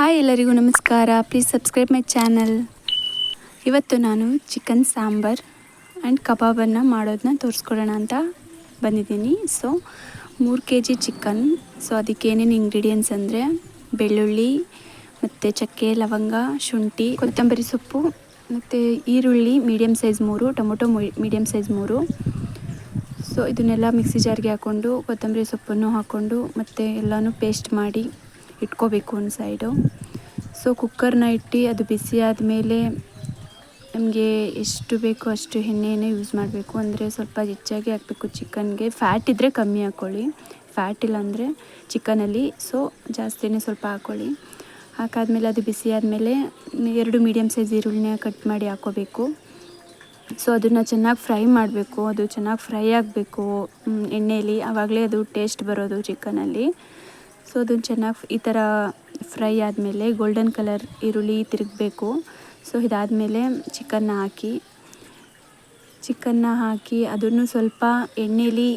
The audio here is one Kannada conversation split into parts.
ಹಾಯ್ ಎಲ್ಲರಿಗೂ ನಮಸ್ಕಾರ. ಪ್ಲೀಸ್ ಸಬ್ಸ್ಕ್ರೈಬ್ ಮೈ ಚಾನಲ್ ಇವತ್ತು ನಾನು ಚಿಕನ್ ಸಾಂಬಾರ್ ಆ್ಯಂಡ್ ಕಬಾಬನ್ನು ಮಾಡೋದನ್ನ ತೋರಿಸ್ಕೊಡೋಣ ಅಂತ ಬಂದಿದ್ದೀನಿ. ಸೊ ಮೂರು ಕೆ ಜಿ ಚಿಕನ್ ಸೊ ಅದಕ್ಕೆ ಏನೇನು ಇಂಗ್ರೀಡಿಯೆಂಟ್ಸ್ ಅಂದರೆ ಬೆಳ್ಳುಳ್ಳಿ, ಮತ್ತು ಚಕ್ಕೆ, ಲವಂಗ, ಶುಂಠಿ, ಕೊತ್ತಂಬರಿ ಸೊಪ್ಪು, ಮತ್ತು ಈರುಳ್ಳಿ ಮೀಡಿಯಮ್ ಸೈಜ್ ಮೂರು, ಟೊಮೊಟೊ ಮೀಡಿಯಮ್ ಸೈಜ್ ಮೂರು. ಸೊ ಇದನ್ನೆಲ್ಲ ಮಿಕ್ಸಿ ಜಾರ್ಗೆ ಹಾಕ್ಕೊಂಡು ಕೊತ್ತಂಬರಿ ಸೊಪ್ಪನ್ನು ಹಾಕ್ಕೊಂಡು ಮತ್ತು ಎಲ್ಲನೂ ಪೇಸ್ಟ್ ಮಾಡಿ ಇಟ್ಕೋಬೇಕು ಒಂದು ಸೈಡು ಸೊ ಕುಕ್ಕರ್ನ ಇಟ್ಟು ಅದು ಬಿಸಿ ಆದಮೇಲೆ ನಮಗೆ ಎಷ್ಟು ಬೇಕೋ ಅಷ್ಟು ಎಣ್ಣೆನೇ ಯೂಸ್ ಮಾಡಬೇಕು. ಅಂದರೆ ಸ್ವಲ್ಪ ಹೆಚ್ಚಾಗಿ ಹಾಕಬೇಕು ಚಿಕನ್ಗೆ. ಫ್ಯಾಟ್ ಇದ್ದರೆ ಕಮ್ಮಿ ಹಾಕ್ಕೊಳ್ಳಿ ಫ್ಯಾಟ್ ಇಲ್ಲಾಂದರೆ ಚಿಕನಲ್ಲಿ. ಸೊ ಜಾಸ್ತಿನೇ ಸ್ವಲ್ಪ ಹಾಕ್ಕೊಳ್ಳಿ ಹಾಕಾದ್ಮೇಲೆ ಅದು ಬಿಸಿ ಆದಮೇಲೆ ಎರಡು ಮೀಡಿಯಮ್ ಸೈಜ್ ಈರುಳ್ಳಿನ ಕಟ್ ಮಾಡಿ ಹಾಕೋಬೇಕು. ಸೊ ಅದನ್ನು ಚೆನ್ನಾಗಿ ಫ್ರೈ ಮಾಡಬೇಕು. ಅದು ಚೆನ್ನಾಗಿ ಫ್ರೈ ಆಗಬೇಕು ಎಣ್ಣೆಯಲ್ಲಿ ಆವಾಗಲೇ ಅದು ಟೇಸ್ಟ್ ಬರೋದು ಚಿಕನಲ್ಲಿ. ಸೊ ಅದನ್ನು ಚೆನ್ನಾಗಿ ಈ ಥರ ಫ್ರೈ ಆದಮೇಲೆ ಗೋಲ್ಡನ್ ಕಲರ್ ಈರುಳ್ಳಿ ತಿರುಗಬೇಕು. ಸೊ ಇದಾದಮೇಲೆ ಚಿಕನ್ನ ಹಾಕಿ ಚಿಕನ್ನ ಹಾಕಿ ಅದನ್ನು ಸ್ವಲ್ಪ ಎಣ್ಣೆಲಿ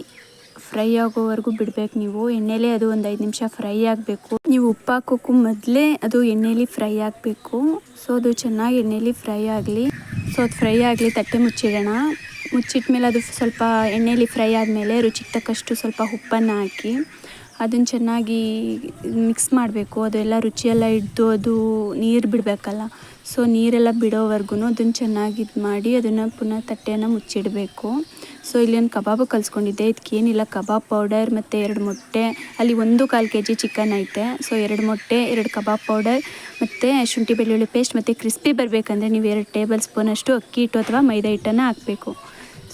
ಫ್ರೈ ಆಗೋವರೆಗೂ ಬಿಡಬೇಕು ನೀವು. ಎಣ್ಣೆಲಿ ಅದು ಒಂದು ಐದು ನಿಮಿಷ ಫ್ರೈ ಆಗಬೇಕು. ನೀವು ಉಪ್ಪು ಹಾಕೋಕ್ಕೂ ಮೊದಲೇ ಅದು ಎಣ್ಣೆಲಿ ಫ್ರೈ ಆಗಬೇಕು. ಸೊ ಅದು ಚೆನ್ನಾಗಿ ಎಣ್ಣೆಲಿ ಫ್ರೈ ಆಗಲಿ. ಸೊ ಅದು ಫ್ರೈ ಆಗಲಿ, ತಟ್ಟೆ ಮುಚ್ಚಿಡೋಣ. ಮುಚ್ಚಿಟ್ಮೇಲೆ ಅದು ಸ್ವಲ್ಪ ಎಣ್ಣೆಲಿ ಫ್ರೈ ಆದಮೇಲೆ ರುಚಿಗೆ ತಕ್ಕಷ್ಟು ಸ್ವಲ್ಪ ಉಪ್ಪನ್ನು ಹಾಕಿ ಅದನ್ನು ಚೆನ್ನಾಗಿ ಮಿಕ್ಸ್ ಮಾಡಬೇಕು ಅದೆಲ್ಲ ರುಚಿಯೆಲ್ಲ ಹಿಡ್ದು ಅದು ನೀರು ಬಿಡಬೇಕಲ್ಲ. ಸೊ ನೀರೆಲ್ಲ ಬಿಡೋವರೆಗೂ ಅದನ್ನು ಚೆನ್ನಾಗಿ ಇದು ಮಾಡಿ ಅದನ್ನು ಪುನಃ ತಟ್ಟೆಯನ್ನು ಮುಚ್ಚಿಡಬೇಕು. ಸೊ ಇಲ್ಲಿ ಒಂದು ಕಬಾಬು ಕಲಿಸ್ಕೊಂಡಿದ್ದೆ. ಇದಕ್ಕೇನಿಲ್ಲ ಕಬಾಬ್ ಪೌಡರ್ ಮತ್ತು ಎರಡು ಮೊಟ್ಟೆ, ಅಲ್ಲಿ ಒಂದು ಕಾಲು ಕೆ ಜಿ ಚಿಕನ್ ಐತೆ. ಸೊ ಎರಡು ಮೊಟ್ಟೆ, ಎರಡು ಕಬಾಬ್ ಪೌಡರ್ ಮತ್ತು ಶುಂಠಿ ಬೆಳ್ಳುಳ್ಳಿ ಪೇಸ್ಟ್ ಮತ್ತು ಕ್ರಿಸ್ಪಿ ಬರಬೇಕಂದ್ರೆ ನೀವು ಎರಡು ಟೇಬಲ್ ಸ್ಪೂನಷ್ಟು ಅಕ್ಕಿ ಹಿಟ್ಟು ಅಥವಾ ಮೈದಾ ಹಿಟ್ಟನ್ನು ಹಾಕಬೇಕು.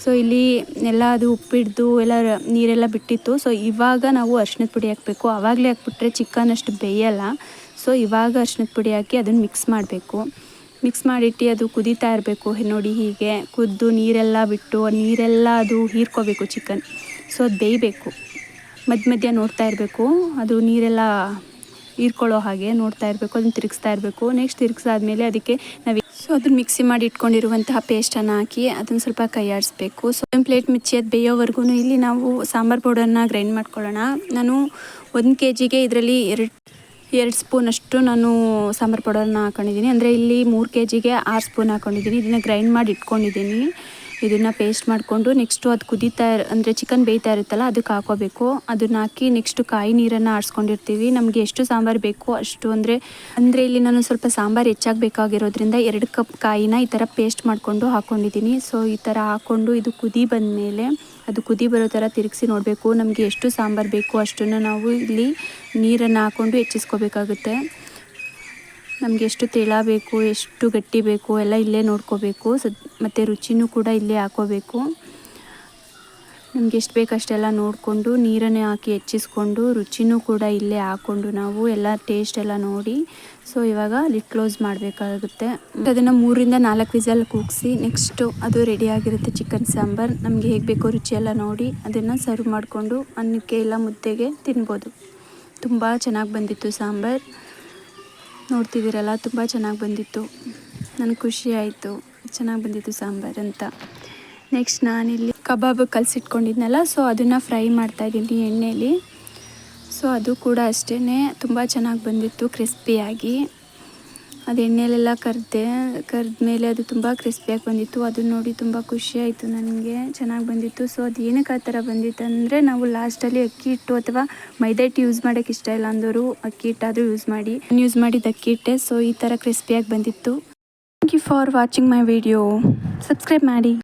ಸೊ ಇಲ್ಲಿ ಎಲ್ಲ ಅದು ಉಪ್ಪಿಡ್ದು, ಎಲ್ಲ ನೀರೆಲ್ಲ ಬಿಟ್ಟಿತ್ತು. ಸೊ ಇವಾಗ ನಾವು ಅರ್ಶಿನದ ಪುಡಿ ಹಾಕಬೇಕು. ಆವಾಗಲೇ ಹಾಕ್ಬಿಟ್ರೆ ಚಿಕನ್ ಅಷ್ಟು ಬೇಯಲ್ಲ. ಸೊ ಇವಾಗ ಅರ್ಶಿನದ ಪುಡಿ ಹಾಕಿ ಅದನ್ನು ಮಿಕ್ಸ್ ಮಾಡಬೇಕು. ಮಿಕ್ಸ್ ಮಾಡಿಟ್ಟು ಅದು ಕುದೀತಾ ಇರಬೇಕು. ನೋಡಿ ಹೀಗೆ ಕುದ್ದು ನೀರೆಲ್ಲ ಬಿಟ್ಟು ನೀರೆಲ್ಲ ಅದು ಹೀರ್ಕೋಬೇಕು ಚಿಕನ್. ಸೊ ಅದು ಬೇಯಬೇಕು. ಮಧ್ಯ ಮಧ್ಯ ನೋಡ್ತಾ ಇರಬೇಕು. ಅದು ನೀರೆಲ್ಲ ಹೀರ್ಕೊಳ್ಳೋ ಹಾಗೆ ನೋಡ್ತಾ ಇರಬೇಕು. ಅದನ್ನು ತಿರುಗಿಸ್ತಾ ಇರಬೇಕು. ನೆಕ್ಸ್ಟ್ ತಿರುಗಿಸಾದ್ಮೇಲೆ ಅದಕ್ಕೆ ನಾವು ಸೊ ಅದನ್ನ ಮಿಕ್ಸಿ ಮಾಡಿ ಇಟ್ಕೊಂಡಿರುವಂತಹ ಪೇಸ್ಟನ್ನು ಹಾಕಿ ಅದನ್ನು ಸ್ವಲ್ಪ ಕೈಯಾಡಿಸ್ಬೇಕು. ಸೊ ಒಂದು ಪ್ಲೇಟ್ ಮಿರ್ಚಿ ಅದು ಬೇಯೋವರೆಗೂ ಇಲ್ಲಿ ನಾವು ಸಾಂಬಾರು ಪೌಡರ್ನ ಗ್ರೈಂಡ್ ಮಾಡ್ಕೊಳ್ಳೋಣ. ನಾನು ಒಂದು ಕೆ ಜಿಗೆ ಇದರಲ್ಲಿ ಎರಡು ಎರಡು ಸ್ಪೂನಷ್ಟು ನಾನು ಸಾಂಬಾರು ಪೌಡರ್ನ ಹಾಕೊಂಡಿದ್ದೀನಿ. ಅಂದರೆ ಇಲ್ಲಿ ಮೂರು ಕೆ ಜಿಗೆ ಆರು ಸ್ಪೂನ್ ಹಾಕೊಂಡಿದ್ದೀನಿ. ಇದನ್ನು ಗ್ರೈಂಡ್ ಮಾಡಿ ಇಟ್ಕೊಂಡಿದ್ದೀನಿ. ಇದನ್ನು ಪೇಸ್ಟ್ ಮಾಡಿಕೊಂಡು ನೆಕ್ಸ್ಟು ಅದು ಕುದೀತಾ ಅಂದರೆ ಚಿಕನ್ ಬೇಯ್ತಾ ಇರುತ್ತಲ್ಲ ಅದಕ್ಕೆ ಹಾಕೋಬೇಕು. ಅದನ್ನ ಹಾಕಿ ನೆಕ್ಸ್ಟು ಕಾಯಿ ನೀರನ್ನು ಆರಿಸ್ಕೊಂಡಿರ್ತೀವಿ. ನಮಗೆ ಎಷ್ಟು ಸಾಂಬಾರು ಬೇಕು ಅಷ್ಟು ಅಂದರೆ ಅಂದರೆ ಇಲ್ಲಿ ನಾನು ಸ್ವಲ್ಪ ಸಾಂಬಾರು ಹೆಚ್ಚಾಗಿ ಬೇಕಾಗಿರೋದ್ರಿಂದ ಎರಡು ಕಪ್ ಕಾಯಿನ ಈ ಥರ ಪೇಸ್ಟ್ ಮಾಡಿಕೊಂಡು ಹಾಕ್ಕೊಂಡಿದ್ದೀನಿ ಸೊ ಈ ಥರ ಹಾಕ್ಕೊಂಡು ಇದು ಕುದಿ ಬಂದಮೇಲೆ ಅದು ಕುದಿ ಬರೋ ಥರ ತಿರುಗಿಸಿ ನೋಡಬೇಕು. ನಮಗೆ ಎಷ್ಟು ಸಾಂಬಾರು ಬೇಕು ಅಷ್ಟನ್ನು ನಾವು ಇಲ್ಲಿ ನೀರನ್ನು ಹಾಕ್ಕೊಂಡು ಹೆಚ್ಚಿಸ್ಕೋಬೇಕಾಗುತ್ತೆ. ನಮಗೆ ಎಷ್ಟು ತೆಳ ಬೇಕು, ಎಷ್ಟು ಗಟ್ಟಿ ಬೇಕು, ಎಲ್ಲ ಇಲ್ಲೇ ನೋಡ್ಕೋಬೇಕು. ಸದ್, ಮತ್ತು ರುಚಿನೂ ಕೂಡ ಇಲ್ಲೇ ಹಾಕೋಬೇಕು. ನಮ್ಗೆ ಎಷ್ಟು ಬೇಕು ಅಷ್ಟೆಲ್ಲ ನೋಡಿಕೊಂಡು, ನೀರನ್ನೇ ಹಾಕಿ ಹೆಚ್ಚಿಸ್ಕೊಂಡು, ರುಚಿನೂ ಕೂಡ ಇಲ್ಲೇ ಹಾಕ್ಕೊಂಡು ನಾವು ಎಲ್ಲ ಟೇಸ್ಟ್ ಎಲ್ಲ ನೋಡಿ. ಸೊ ಇವಾಗ ಲಿಟ್ ಕ್ಲೋಸ್ ಮಾಡಬೇಕಾಗುತ್ತೆ. ಅದನ್ನು ಮೂರಿಂದ ನಾಲ್ಕು ವಿಸಲ್ ಕೂಗಿಸಿ ನೆಕ್ಸ್ಟು ಅದು ರೆಡಿಯಾಗಿರುತ್ತೆ ಚಿಕನ್ ಸಾಂಬಾರು. ನಮಗೆ ಹೇಗೆ ಬೇಕೋ ರುಚಿ ಎಲ್ಲ ನೋಡಿ, ಅದನ್ನು ಸರ್ವ್ ಮಾಡಿಕೊಂಡು, ಅನ್ನಕ್ಕೆ ಎಲ್ಲ ಮುದ್ದೆಗೆ ತಿನ್ಬೋದು. ತುಂಬ ಚೆನ್ನಾಗಿ ಬಂದಿತ್ತು ಸಾಂಬಾರು. ನೋಡ್ತಿದ್ದೀರಲ್ಲ, ತುಂಬ ಚೆನ್ನಾಗಿ ಬಂದಿತ್ತು. ನನಗೆ ಖುಷಿ ಆಯಿತು. ಚೆನ್ನಾಗಿ ಬಂದಿತ್ತು ಸಾಂಬಾರು ಅಂತ. ನೆಕ್ಸ್ಟ್ ನಾನಿಲ್ಲಿ ಕಬಾಬ್ ಕಲಸಿಟ್ಕೊಂಡಿದ್ನಲ್ಲ, ಸೊ ಅದನ್ನು ಫ್ರೈ ಮಾಡ್ತಾಯಿದ್ದೀನಿ ಎಣ್ಣೆಯಲ್ಲಿ ಸೊ ಅದು ಕೂಡ ಅಷ್ಟೇ ತುಂಬ ಚೆನ್ನಾಗಿ ಬಂದಿತ್ತು, ಕ್ರಿಸ್ಪಿಯಾಗಿ. ಅದು ಎಣ್ಣೆಲೆಲ್ಲ ಕರೆದೆ ಕರೆದ ಮೇಲೆ ಅದು ತುಂಬ ಕ್ರಿಸ್ಪಿಯಾಗಿ ಬಂದಿತ್ತು. ಅದನ್ನ ನೋಡಿ ತುಂಬ ಖುಷಿ ಆಯಿತು ನನಗೆ. ಚೆನ್ನಾಗಿ ಬಂದಿತ್ತು. ಸೊ ಅದು ಏನಕ್ಕೆ ಆ ಥರ ಬಂದಿತ್ತು ಅಂದರೆ, ನಾವು ಲಾಸ್ಟಲ್ಲಿ ಅಕ್ಕಿ ಹಿಟ್ಟು ಅಥವಾ ಮೈದಾ ಹಿಟ್ಟು ಯೂಸ್ ಮಾಡೋಕ್ಕೆ ಇಷ್ಟ ಇಲ್ಲ ಅಂದವರು ಅಕ್ಕಿ ಹಿಟ್ಟಾದರೂ ಯೂಸ್ ಮಾಡಿ. ಯೂಸ್ ಮಾಡಿದ ಅಕ್ಕಿ ಹಿಟ್ಟೆ ಸೊ ಈ ಥರ ಕ್ರಿಸ್ಪಿಯಾಗಿ ಬಂದಿತ್ತು. Thank you for watching my video subscribe ಮಾಡಿ.